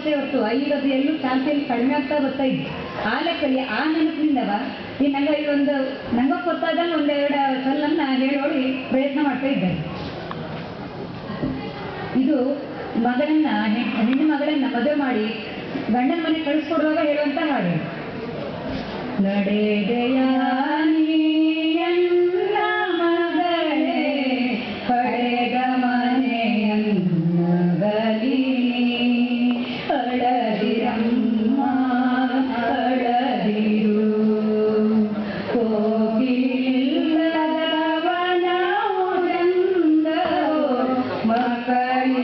ಅಷ್ಟೇ ಹೊರತು ಐವತ್ತು ಎಲ್ಲೂ ಚಾಲ್ತಿಯಲ್ಲಿ ಕಡಿಮೆ ಆಗ್ತಾ ಬರ್ತಾ ಇದ್ದು ಆ ಲೆಕ್ಕಲ್ಲಿ ಆ ನೆನಪಿನಿಂದವ ಈ ನಂಗೆ ಇದೊಂದು ನಂಗೆ ಗೊತ್ತಾದಲ್ಲಿ ಒಂದೆರಡು ಸಲ್ಲನ್ನ ಹೇಳೋಳಿ ಪ್ರಯತ್ನ ಮಾಡ್ತಾ ಇದ್ದಾರೆ ಇದು ಮಗಳನ್ನ ಹೆಣ್ಣು ಮಗಳನ್ನ ಮದುವೆ ಮಾಡಿ ಗಂಡನ ಮನೆ ಕಳಿಸ್ಕೊಡುವಾಗ ಹೇಳುವಂತ ಹಾಡು. ನಡೆದೆಯ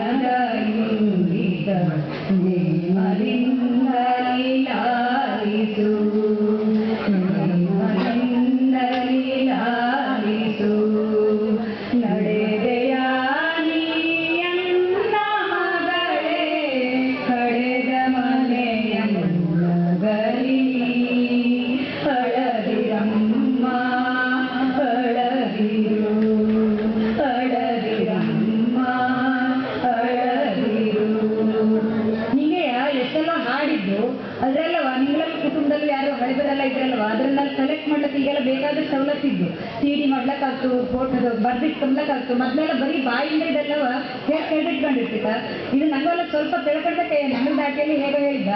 Thank you. ಹಳೆಬರೆಲ್ಲ ಇದ್ರಲ್ವ? ಅದನ್ನೆಲ್ಲ ಸೆಲೆಕ್ಟ್ ಮಾಡ್ಲಿಕ್ಕೆ ಈಗೆಲ್ಲ ಬೇಕಾದ ಸವಲತ್ತಿದ್ದು ಸಿ ಡಿ ಮಾಡ್ಲಕ್ಕಾಗ್ತು ಬರ್ದಿಟ್ಟು ಬರ್ದಿಟ್ಕೊಂಡ್ಲಕ್ಕಾಗ್ತು ಮೊದಲೆಲ್ಲ ಬರೀ ಬಾಯಿಂದ ಇದೆಲ್ಲವ ಹೇಗೆ ಇದು ನಂಗೆಲ್ಲ ಸ್ವಲ್ಪ ತಿಳ್ಕೊಂಡಕ್ಕೆ ನಮ್ಮ ದಾಟಿಯಲ್ಲಿ ಹೇಗೋ ಹೇಳಿದ್ದ.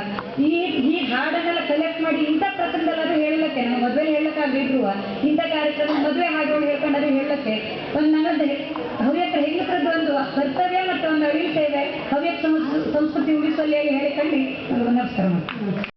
ಈ ಈ ಹಾಡನ್ನೆಲ್ಲ ಸೆಲೆಕ್ಟ್ ಮಾಡಿ ಇಂಥ ಪ್ರಸಂಗದಲ್ಲಾದ್ರೂ ಹೇಳಕ್ಕೆ ನಮ್ಮ ಮದುವೆ ಹೇಳಕ್ಕಾಗಿದ್ರು ಇಂಥ ಕಾರ್ಯಕ್ರಮ ಮದುವೆ ಹಾಡುಗಳು ಹೇಳ್ಕೊಂಡಾದ್ರೂ ಹೇಳಕ್ಕೆ ಒಂದು ನನ್ನದು ಹವ್ಯಕ ಹೆಂಗಸರದ್ದು ಒಂದು ಕರ್ತವ್ಯ ಮತ್ತು ಒಂದು ಅಳಿಯುತ್ತೇವೆ ಹವ್ಯಕ ಸಂಸ್ಕೃತಿ ಉಳಿಸುವಲ್ಲಿ ಹೇಳಿಕೊಂಡು ನಮಸ್ಕಾರ